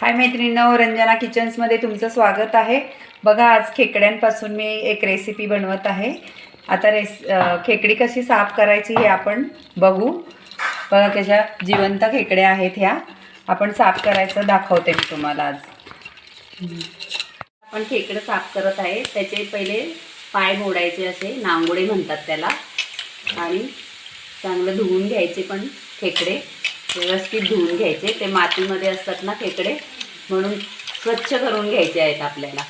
हाय मैत्रिणींनो रंजना किचन्समध्ये तुमचं स्वागत आहे. बघा आज खेकड्यांपासून मी एक रेसिपी बनवत आहे. आता रेस खेकडी कशी साफ करायची हे आपण बघू. बघा कशा जिवंत खेकड्या आहेत ह्या. आपण साफ करायचं दाखवते मी तुम्हाला आज. आपण खेकडं साफ करत आहे. त्याचे पहिले पाय मोडायचे असे नांगोडे म्हणतात त्याला. आणि चांगलं धुवून घ्यायचे पण खेकडे. व्यवस्थित धुवून घ्यायचे. ते मातीमध्ये असतात ना खेकडे म्हणून स्वच्छ करून घ्यायचे आहेत आपल्याला.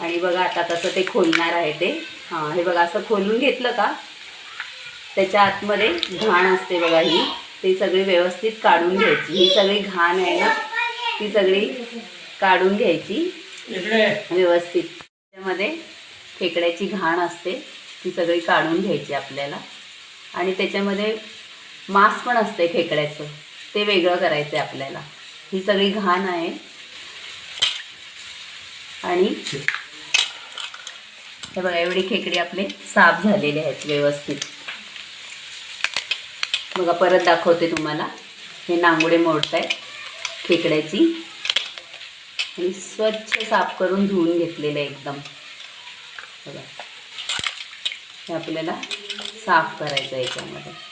आणि बघा आता कसं ते खोलणार आहे ते. हां हे बघा असं खोलून घेतलं का त्याच्या आतमध्ये घाण असते बघा ही. ती सगळी व्यवस्थित काढून घ्यायची. ही सगळी घाण आहे ना ती सगळी काढून घ्यायची. व्यवस्थित. त्याच्यामध्ये खेकड्याची घाण असते ती सगळी काढून घ्यायची आपल्याला. आणि त्याच्यामध्ये मांस पण असते खेकड्याचं. ते वेगळं करायचं आहे आपल्याला. ही सगळी घाण आहे. आणि हे बघा एवढी खेकडी आपले साफ झालेले आहेत व्यवस्थित. बघा परत दाखवते तुम्हाला. हे नांगोडे मोडत आहेत खेकड्याची. आणि स्वच्छ साफ करून धुवून घेतलेलं आहे एकदम. बघा. हे आपल्याला साफ करायचं आहे याच्यामध्ये.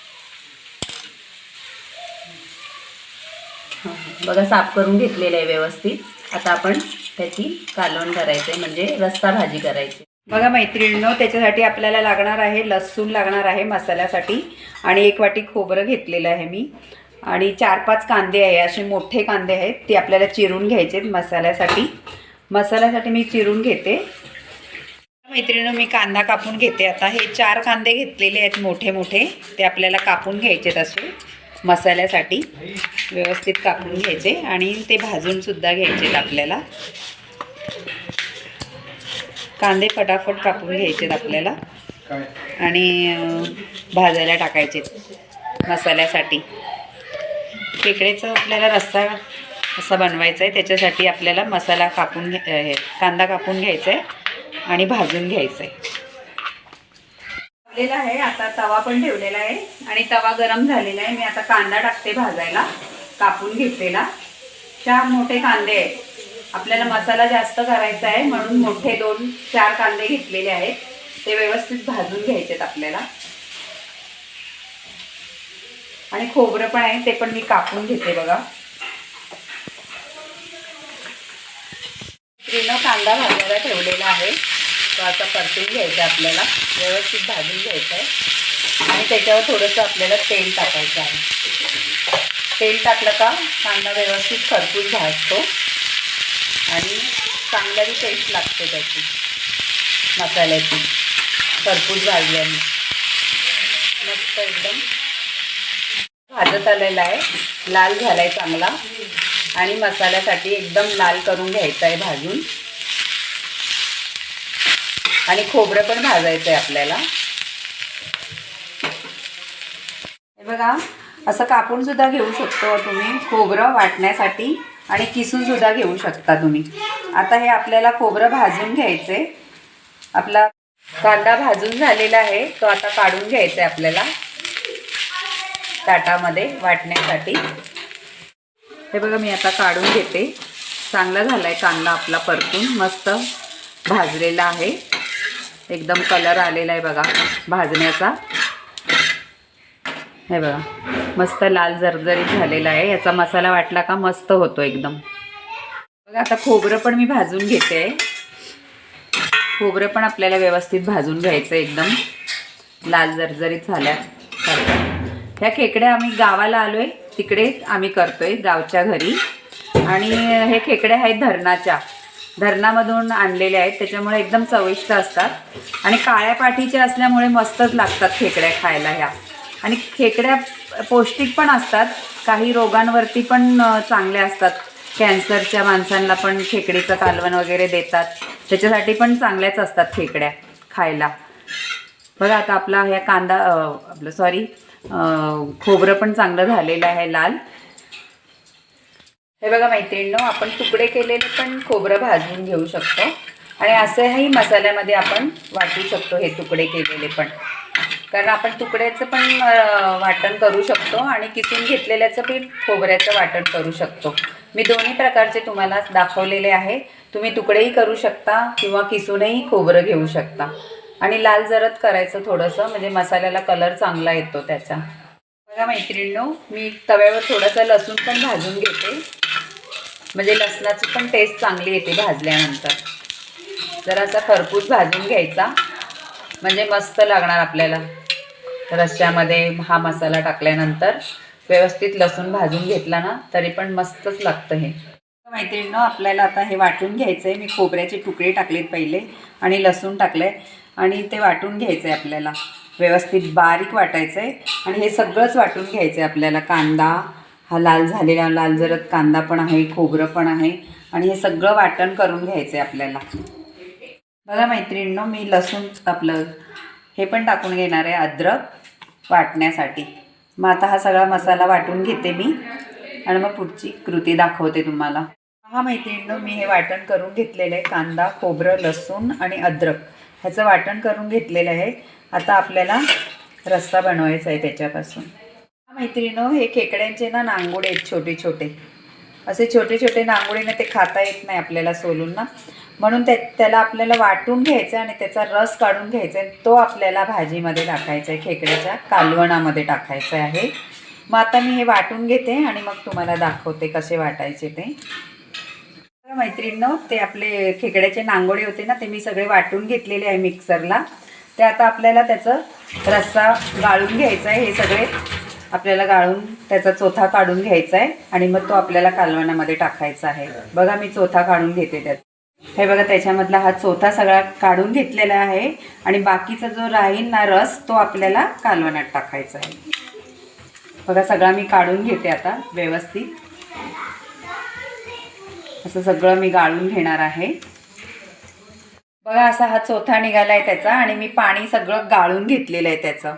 बघा साफ करून घेतलेलं आहे व्यवस्थित. आता आपण त्याची कालवण करायचं आहे म्हणजे रस्सा भाजी करायची. बघा मैत्रिणींनो त्याच्यासाठी आपल्याला लागणार आहे लसूण लागणार आहे मसाल्यासाठी. आणि एक वाटी खोबरं घेतलेलं आहे मी. आणि चार पाच कांदे आहे असे मोठे कांदे आहेत ते आपल्याला चिरून घ्यायचे आहेत मसाल्यासाठी. मसाल्यासाठी मी चिरून घेते. मैत्रिणी मी कांदा कापून घेते आता. हे चार कांदे घेतलेले आहेत मोठे मोठे ते आपल्याला कापून घ्यायचेत असे. मसाल्यासाठी व्यवस्थित कापून घ्यायचे आणि ते भाजून सुद्धा घ्यायचे आपल्याला. कांदे फटाफट कापून घ्यायचे आहेत आपल्याला. आणि भाजायला टाकायचे मसाल्यासाठी. खेकड्याचं आपल्याला रस्सा असा बनवायचा आहे. त्याच्यासाठी आपल्याला मसाला कापून घे कांदा कापून घ्यायचा आहे आणि भाजून घ्यायचं आहे. टाकलेला आहे. आता तवा पण ठेवलेला आहे. आणि तवा गरम झालेला आहे. मी आता कांदा टाकते भाजायला. कापून घेतलेला. चार मोठे कांदे आहेत. आपल्याला मसाला जास्त करायचा आहे. म्हणून मोठे दोन चार कांदे घेतलेले आहेत. ते व्यवस्थित भाजून घ्यायचे आहेत आपल्याला. आणि खोबरं पण आहे. ते पण मी कापून घेते बघा. कांदा भाजायला ठेवलेला आहे. तो आता परतून घ्यायचा आहे आपल्याला. व्यवस्थित भाजून घ्यायचं आहे. आणि त्याच्यावर थोडंसं आपल्याला तेल टाकायचं आहे. तेल टाकलं का कांदा व्यवस्थित खरपूस भाजतो. आणि चांगल्याही टेस्ट लागते त्याची. मसाल्याची. खरपूस भाजल्याने. मस्त एकदम. भाजत आलेला आहे. लाल झाला आहे चांगला. आणि मसाल्यासाठी एकदम लाल करून घ्यायचा आहे भाजून. आणि खोबरं पण भाजायचं आहे आपल्याला. हे बघा असं कापून सुद्धा घेऊ शकतो तुम्ही खोबरं वाटण्यासाठी आणि किसून सुद्धा घेऊ शकता तुम्ही. आता हे आपल्याला खोबरं भाजून घ्यायचे आपला कांदा भाजून झालेला आहे तो आता काढून घ्यायचा आहे आपल्याला ताटामध्ये वाटण्यासाठी. हे बघा मी आता काढून घेते. चांगला झाला आहे कांदा आपला परतून मस्त भाजलेला आहे. एकदम कलर आलेला आहे बघा भाजण्याचा. हे बघा मस्त लाल जरजरीत झालेला आहे. याचा मसाला वाटला का मस्त होतो एकदम. बघा आता खोबरं पण मी भाजून घेते. खोबरं पण आपल्याला व्यवस्थित भाजून घ्यायचं एकदम. लाल जरजरीत झाल्या. ह्या खेकड्या आम्ही गावाला आलो आहे तिकडे आम्ही करतोय गावच्या घरी. आणि हे खेकड्या आहेत धरणाच्या. धरणामधून आणलेले आहेत त्याच्यामुळे एकदम चविष्ट असतात. आणि काळ्या पाठीच्या असल्यामुळे मस्तच लागतात खेकड्या खायला ह्या. आणि खेकड्या पौष्टिक पण असतात काही रोगांवरती पण चांगल्या असतात. कॅन्सरच्या माणसांना पण खेकडीचं कालवण वगैरे देतात. त्याच्यासाठी पण चांगल्याच असतात खेकड्या खायला. बघा आता आपला ह्या कांदा आपलं सॉरी खोबरं पण चांगलं झालेलं आहे लाल. हे बघा मैत्रिणींनो आपण तुकडे केलेले पण खोबरं भाजून घेऊ शकतो. आणि असंही मसाल्यामध्ये आपण वाटू शकतो हे तुकडे केलेले पण. कारण आपण तुकड्याचं पण वाटण करू शकतो आणि किसून घेतलेल्याचं पण खोबऱ्याचं वाटण करू शकतो. मी दोन्ही प्रकारचे तुम्हाला दाखवलेले आहे. तुम्ही तुकडेही करू शकता किंवा किसूनही खोबरं घेऊ शकता. आणि लाल जरत करायचं थोडंसं म्हणजे मसाल्याला कलर चांगला येतो त्याचा. बघा मैत्रिणींनो मी तव्यावर थोडंसं लसूण पण भाजून घेते. म्हणजे लसणाची पण टेस्ट चांगली येते भाजल्यानंतर. जरासा खरपूस भाजून घ्यायचा. म्हणजे मस्त लागणार आपल्याला. रश्श्यामध्ये हा मसाला टाकल्यानंतर व्यवस्थित लसूण भाजून घेतला ना तरी पण मस्तच लागतं हे. मैत्रिणीनं आपल्याला आता हे वाटून घ्यायचं आहे मी खोबऱ्याचे तुकडे टाकलेत पहिले आणि लसूण टाकलं आहे आणि ते वाटून घ्यायचं आहे आपल्याला. व्यवस्थित बारीक वाटायचं आहे आणि हे सगळंच वाटून घ्यायचं आहे आपल्याला. कांदा हा लाल झालेला लाल जरद कांदा पण आहे खोबरं पण आहे आणि हे सगळं वाटण करून घ्यायचं आहे आपल्याला. बघा मैत्रिणींनो मी लसूण आपलं हे पण टाकून घेणार आहे अद्रक वाटण्यासाठी. मग आता हा सगळा मसाला वाटून घेते मी आणि मग पुढची कृती दाखवते तुम्हाला. हा मैत्रिणींनो मी हे वाटण करून घेतलेलं आहे कांदा खोबरं लसूण आणि अद्रक. ह्याचं वाटण करून घेतलेलं आहे. आता आपल्याला रस्सा बनवायचा आहे त्याच्यापासून. हा हे खेकड्यांचे ना नांगोडे आहेत छोटे छोटे. असे छोटे छोटे नांगोडे ते खाता येत नाही आपल्याला सोलून ना म्हणून त्या त्याला आपल्याला वाटून घ्यायचं आहे आणि त्याचा रस काढून घ्यायचा आहे तो आपल्याला भाजीमध्ये टाकायचा आहे खेकड्याच्या कालवणामध्ये टाकायचा आहे. मग आता मी हे वाटून घेते आणि मग तुम्हाला दाखवते कसे वाटायचे ते. तर ते आपले खेकड्याचे नांगोडे होते ना ते मी सगळे वाटून घेतलेले आहे मिक्सरला ते आता आपल्याला त्याचं रस्सा गाळून घ्यायचा आहे हे सगळे आपल्याला गाळून त्याचा चोथा काढून घ्यायचा आहे आणि मग तो आपल्याला कालवणामध्ये टाकायचा आहे. बघा मी चोथा काढून घेते त्यात. हे बघा त्याच्यामधला हा चोथा सगळा काढून घेतलेला आहे आणि बाकीचा जो राहील ना रस तो आपल्याला कालवणात टाकायचा आहे. बघा सगळा मी काढून घेते आता व्यवस्थित. असं सगळं मी गाळून घेणार आहे. बघा असा हा चोथा निघाला आहे त्याचा आणि मी पाणी सगळं गाळून घेतलेलं आहे त्याचं.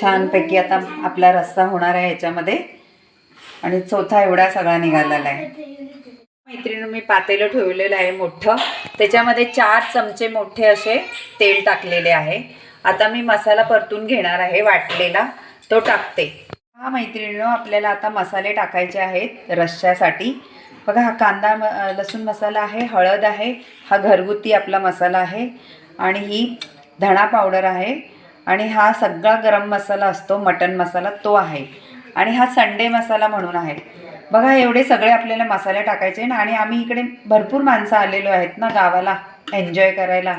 छानपैकी आता आपला रस्सा होणार आहे याच्यामध्ये. आणि चोथा एवढा सगळा निघालेला आहे. मैत्रिणी मी पातेलं ठेवलेलं आहे मोठं. त्याच्यामध्ये चार चमचे मोठे असे तेल टाकलेले आहे. आता मी मसाला परतून घेणार आहे वाटलेला. तो टाकते. हा मैत्रिणीनं आपल्याला आता मसाले टाकायचे आहेत रश्श्यासाठी बघा हा कांदा म लसूण मसाला आहे हळद आहे हा घरगुती आपला मसाला आहे. आणि ही धणा पावडर आहे. आणि हा सगळा गरम मसाला असतो मटन मसाला तो आहे. आणि हा संडे मसाला म्हणून आहे. बघा एवढे सगळे आपल्याला मसाले टाकायचे ना आणि आम्ही इकडे भरपूर माणसं आलेलो आहेत ना गावाला एन्जॉय करायला.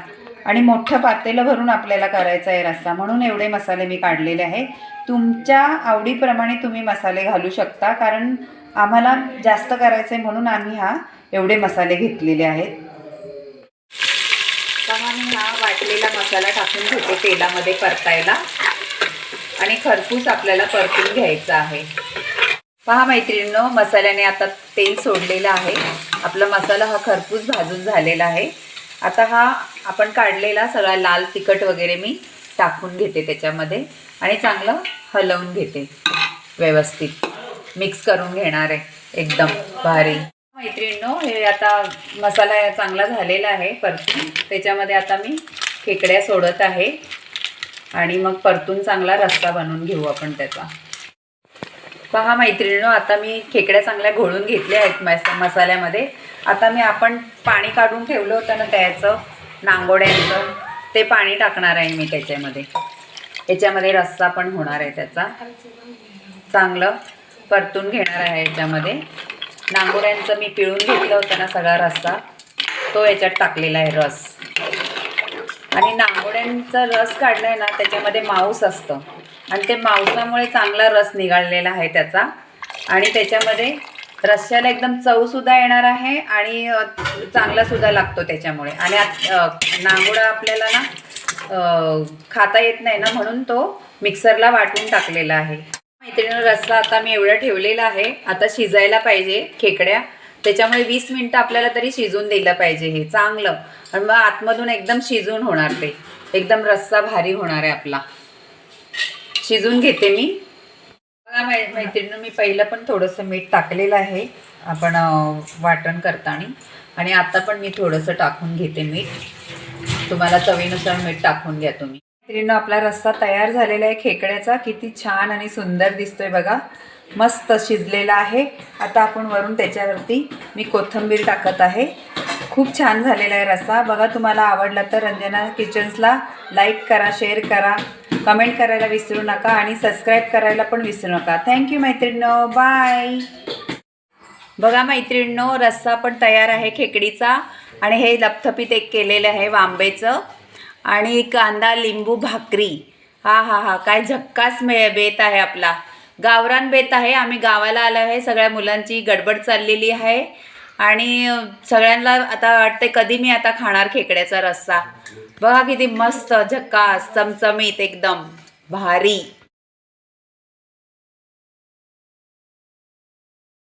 आणि मोठं पातेलं भरून आपल्याला करायचं आहे रस्सा. म्हणून एवढे मसाले मी काढलेले आहे. तुमच्या आवडीप्रमाणे तुम्ही मसाले घालू शकता कारण आम्हाला जास्त करायचं आहे म्हणून आम्ही हा एवढे मसाले घेतलेले आहेत. पहा मी हा वाटलेला मसाला टाकून घेते तेलामध्ये परतायला. आणि खरपूस आपल्याला परतून घ्यायचा आहे. पहा मैत्रिणींनो मसाल्याने आता तेल सोडलेलं आहे. आपला मसाला हा खरपूस भाजून झालेला आहे. आता हा आपण काढलेला सगळा लाल तिखट वगैरे मी टाकून घेते त्याच्यामध्ये आणि चांगलं हलवून घेते. व्यवस्थित. मिक्स करून घेणार आहे. एकदम भारी. मैत्रिणींनो हे आता मसाला चांगला झालेला आहे परतून. त्याच्यामध्ये आता मी खेकड्या सोडत आहे. आणि मग परतून चांगला रस्सा बनवून घेऊ आपण त्याचा. पहा मैत्रिणीनो आता मी खेकड्या चांगल्या घोळून घेतल्या आहेत मस मसाल्यामध्ये. आता मी आपण पाणी काढून ठेवलं होतं ना त्याचं नांगोड्यांचं ते पाणी टाकणार आहे मी त्याच्यामध्ये. याच्यामध्ये रस्सा पण होणार आहे त्याचा. चांगलं परतून घेणार आहे याच्यामध्ये. नांगोऱ्यांचं मी पिळून घेतलं होतं ना सगळा रस्सा तो याच्यात टाकलेला आहे रस. आणि नांगोड्यांचा रस काढला आहे ना त्याच्यामध्ये मांस असतं. आणि ते मांसामुळे चांगला रस निघालेला आहे त्याचा. आणि त्याच्यामध्ये रस्स्याला एकदम चवसुद्धा येणार आहे आणि चांगलासुद्धा लागतो त्याच्यामुळे. आणि नांगोडा आपल्याला ना खाता येत नाही ना म्हणून तो मिक्सरला वाटून टाकलेला आहे. मैत्रिणी रस्सा आता मी एवढा ठेवलेला आहे. आता शिजायला पाहिजे खेकड्या. त्याच्यामुळे वीस मिनटं आपल्याला तरी शिजून दिलं पाहिजे हे. चांगलं. आणि मग आतमधून एकदम शिजून होणार ते. एकदम रस्सा भारी होणार आहे आपला. शिजून घेते मी. बघा मै मैत्रिणीनं मी पहिलं पण थोडंसं मीठ टाकलेलं आहे. आपण वाटण करताना. आणि आता पण मी थोडंसं टाकून घेते मीठ. तुम्हाला चवीनुसार मीठ टाकून घ्या तुम्ही. मैत्रिणीनं आपला रस्सा तयार झालेला आहे खेकड्याचा. किती छान आणि सुंदर दिसतोय बघा. मस्त शिजलेला आहे. आता आपण वरून त्याच्यावरती मी कोथिंबीर टाकत आहे. खूप छान झालेला आहे रस्सा बघा तुम्हाला आवडला तर रंजना किचन्सला लाईक करा शेअर करा. कमेंट करायला विसरू नका आणि सबस्क्राईब करायला पण विसरू नका. थँक्यू मैत्रिणीनो. बाय बघा मैत्रिणींनो रस्सा पण तयार आहे खेकडीचा. आणि हे लपथपीत एक केलेलं आहे वांबेचं. आणि कांदा लिंबू भाकरी. हा हा हा. काय झक्कास मे बेत आहे आपला. गावरान बेत आहे. आम्ही गावाला आलो आहे. सगळ्या मुलांची गडबड चाललेली आहे. आणि सगळ्यांना आता वाटते कधी मी आता खाणार खेकड्याचा रस्सा. बघा किती मस्त झक्कास चमचमीत एकदम. भारी.